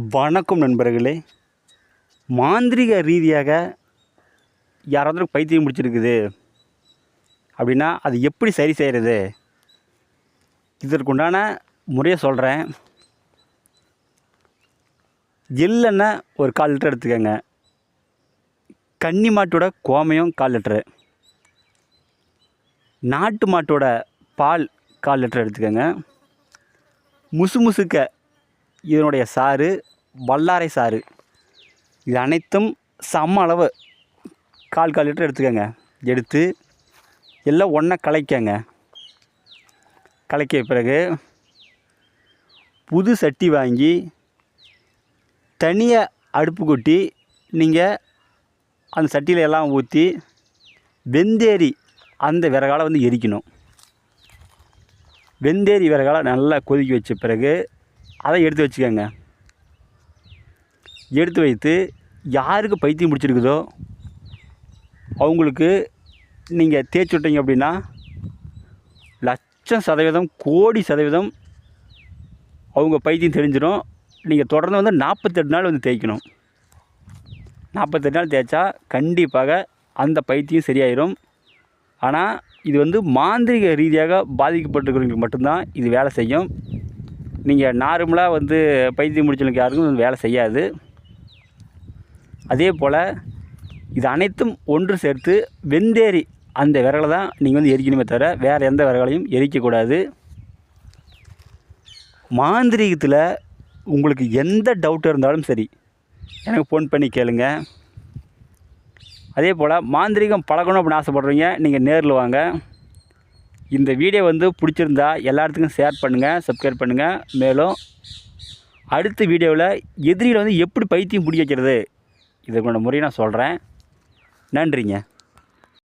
வணக்கம் நண்பர்களே. மாந்திரீக ரீதியாக யாராவது பைத்தியம் முடிச்சிருக்குது அப்படின்னா அது எப்படி சரி செய்கிறது இதற்குண்டான முறையை சொல்கிறேன் எள்ளெண்ணெய் ஒரு கால் லிட்டர் எடுத்துக்கோங்க. கன்னி மாட்டோட கோமயம் கால் லிட்டரு. நாட்டு மாட்டோட பால் கால் லிட்டர் எடுத்துக்கோங்க. முசு முசுக்க இதனுடைய சாறு வல்லாரை சாறு. இது அனைத்தும் சம அளவு கால் கால் லிட்டர் எடுத்துக்கோங்க. எடுத்து எல்லாம் ஒன்றா கலைக்கங்க கலக்கிய பிறகு புது சட்டி வாங்கி தனியாக அடுப்பு கொட்டி நீங்கள் அந்த சட்டியில் எல்லாம் ஊற்றி வெந்தேரி அந்த விறகால வந்து எரிக்கணும். வெந்தேரி விறகால நல்லா கொதிக்க வச்ச பிறகு அதை எடுத்து வச்சுக்கோங்க. எடுத்து வைத்து யாருக்கு பைத்தியம் பிடிச்சிருக்குதோ அவங்களுக்கு நீங்கள் தேய்ச்சி விட்டீங்க அப்படின்னா லட்சம் சதவீதம் கோடி சதவீதம் அவங்க பைத்தியம் தெரிஞ்சிடும் நீங்கள் தொடர்ந்து வந்து நாற்பத்தெட்டு நாள் வந்து தேய்க்கணும். நாற்பத்தெட்டு நாள் தேய்ச்சா கண்டிப்பாக அந்த பைத்தியம் சரியாயிடும் ஆனால் இது வந்து மாந்திரிக ரீதியாக பாதிக்கப்பட்டிருக்கிறவங்களுக்கு மட்டும்தான் இது வேலை செய்யும். நீங்கள் நார்மலாக வந்து பைத்தியம் முடிச்சவங்களுக்கு யாருக்கும் வந்து வேலை செய்யாது. அதே போல் இது அனைத்தும் ஒன்று சேர்த்து வெந்தேரி அந்த விரலை தான் நீங்கள் வந்து எரிக்கணுமே தவிர வேறு எந்த விறகலையும் எரிக்கக்கூடாது மாந்திரீகத்தில் உங்களுக்கு எந்த டவுட் இருந்தாலும் சரி எனக்கு ஃபோன் பண்ணி கேளுங்க. அதே போல் மாந்திரீகம் பழகணும் அப்படின்னு ஆசைப்பட்றீங்க நீங்கள் நேரில் வாங்க. இந்த வீடியோ வந்து பிடிச்சிருந்தா எல்லாத்துக்கும் ஷேர் பண்ணுங்கள் சப்ஸ்கிரைப் பண்ணுங்கள் மேலும் அடுத்த வீடியோவில் எதிரியில் வந்து எப்படி பைத்தியம் பிடிக்க வைக்கிறது இதுக்குள்ள முறையை நான் சொல்கிறேன் நன்றிங்க.